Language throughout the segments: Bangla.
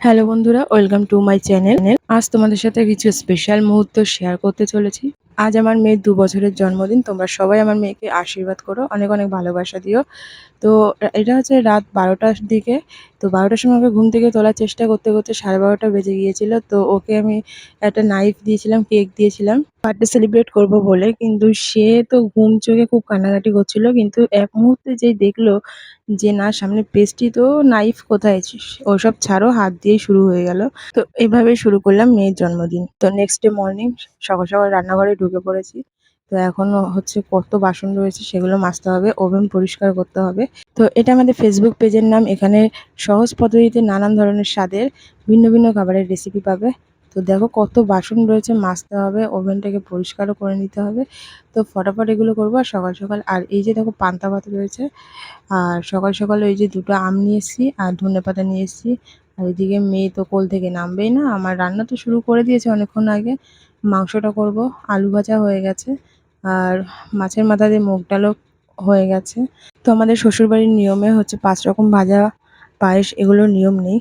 হ্যালো বন্ধুরা, ওয়েলকাম টু মাই চ্যানেল। আজ তোমাদের সাথে কিছু স্পেশাল মুহূর্ত শেয়ার করতে চলেছি। আজ আমার মেয়ের দু বছরের জন্মদিন, তোমরা সবাই আমার মেয়েকে আশীর্বাদ করো, অনেক অনেক ভালোবাসা দিও। তো এটা হচ্ছে রাত বারোটার দিকে। তো বারোটার সময় ওকে ঘুম থেকে তোলার চেষ্টা করতে করতে সাড়ে বারোটা বেজে গিয়েছিল। তো ওকে আমি একটা নাইফ দিয়েছিলাম কেক দিয়েছিলাম। বার্থডে সেলিব্রেট করব বলে, কিন্তু সে তো ঘুম চোখে খুব কান্নাকাটি করছিল। কিন্তু এক মুহূর্তে যেই দেখল যে, না, সামনে পেস্ট্রি তো নাইফ কোথায়? ওসব ছাড়ো, হাত দিয়েই শুরু হয়ে গেল। তো এভাবে শুরু করলাম মেয়ের জন্মদিন। তো নেক্সট ডে মর্নিং সকাল সকাল রান্নাঘরে ঢুকে পড়েছি। তো এখন হচ্ছে কত বাসন রয়েছে সেগুলো মাজতে হবে, ওভেন পরিষ্কার করতে হবে। তো এটা আমাদের ফেসবুক পেজের নাম, এখানে সহজ পদ্ধতিতে নানান ধরনের স্বাদের ভিন্ন ভিন্ন খাবারের রেসিপি পাবে। তো দেখো কত বাসন রয়েছে মাজতে হবে, ওভেনটাকে পরিষ্কারও করে নিতে হবে। তো ফটাফট এগুলো করব আর সকাল সকাল, আর এই যে দেখো পান্তা ভাত রয়েছে, আর সকাল সকাল ওই যে দুটো আম নিয়ে এসেছি আর ধনে পাতা নিয়ে এসেছি। আর এদিকে মেয়ে তো কোল থেকে নামবেই না, আমার রান্না তো শুরু করে দিয়েছে অনেকক্ষণ আগে, মাংসটা করব, আলু ভাজা হয়ে গেছে। আর মাছের মাথা দিয়ে মুগ ডালও হয়ে গেছে। তো আমাদের শ্বশুরবাড়ির নিয়মে হচ্ছে পাঁচ রকম ভাজা পায়েস এগুলোর নিয়ম নেই।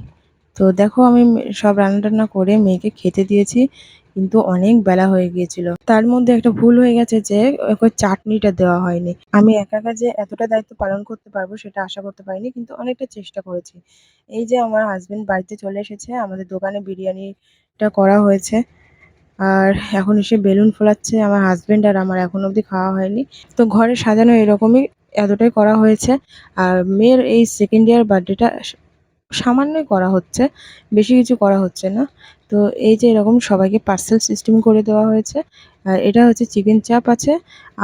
তো দেখো আমি সব রান্না টান্না করে মেয়েকে খেতে দিয়েছি, কিন্তু অনেক বেলা হয়ে গিয়েছিল। তার মধ্যে একটা ভুল হয়ে গেছে যে ওকে চাটনিটা দেওয়া হয়নি। আমি একা একা যে এতটা দায়িত্ব পালন করতে পারব সেটা আশা করতে পারিনি, কিন্তু অনেকটা চেষ্টা করেছি। এই যে আমার হাজবেন্ড বাড়িতে চলে এসেছে, আমাদের দোকানে বিরিয়ানিটা করা হয়েছে। আর এখন এসে বেলুন ফোলাচ্ছে, আমার হাজব্যান্ড আর আমার এখন অবধি খাওয়া হয়নি। তো ঘরে সাজানো এরকমই এতটাই করা হয়েছে। আর মেয়ের এই সেকেন্ড ইয়ার বার্থডেটা সামান্যই করা হচ্ছে, বেশি কিছু করা হচ্ছে না। তো এই যে এরকম সবাইকে পার্সেল সিস্টেম করে দেওয়া হয়েছে আর এটা হচ্ছে চিকেন চাপ আছে,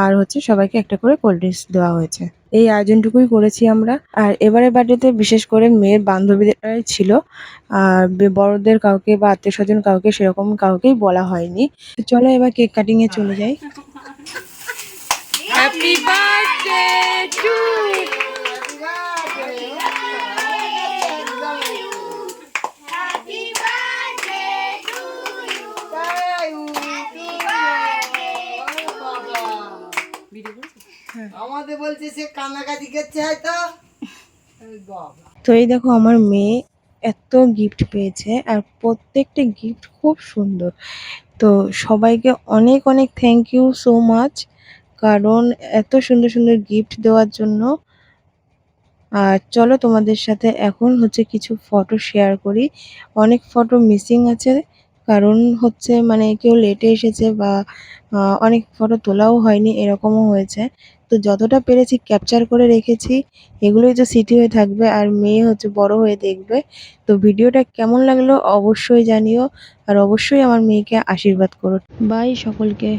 আর হচ্ছে সবাইকে একটা করে কোল্ড ড্রিঙ্কস দেওয়া হয়েছে। এই আয়োজনটুকুই করেছি আমরা। আর এবারে বার্থডেতে বিশেষ করে মেয়ের বান্ধবীরাই ছিল, আর বড়দের কাউকে বা আত্মীয় স্বজন কাউকে সেরকম কাউকেই বলা হয়নি। চলো এবার কেক কাটিং এ চলে যাই। হ্যাপি বার্থডে টু আমাদের বলছে সে কান্নাকাটি করছে হয়তো। বাবা। তো এই দেখো আমার মেয়ে এত গিফট পেয়েছে আর প্রত্যেকটা গিফট খুব সুন্দর। তো সবাইকে অনেক অনেক থ্যাংক ইউ সো মাচ কারণ এত সুন্দর সুন্দর গিফট দেওয়ার জন্য। আর চলো তোমাদের সাথে এখন হচ্ছে কিছু ফটো শেয়ার করি। অনেক ফটো মিসিং আছে কারণ হচ্ছে মানে কেউ লেটে এসেছে বা অনেক ফটো তোলাও হয়নি এরকমও হয়েছে। তো যতটা পেরেছি ক্যাপচার করে রেখেছি, এগুলোই তো স্মৃতি হয়ে থাকবে আর মেয়ে হচ্ছে বড় হয়ে দেখবে। তো ভিডিওটা কেমন লাগল অবশ্যই জানিও আর অবশ্যই আমার মেয়েকে আশীর্বাদ করো। বাই সকলকে।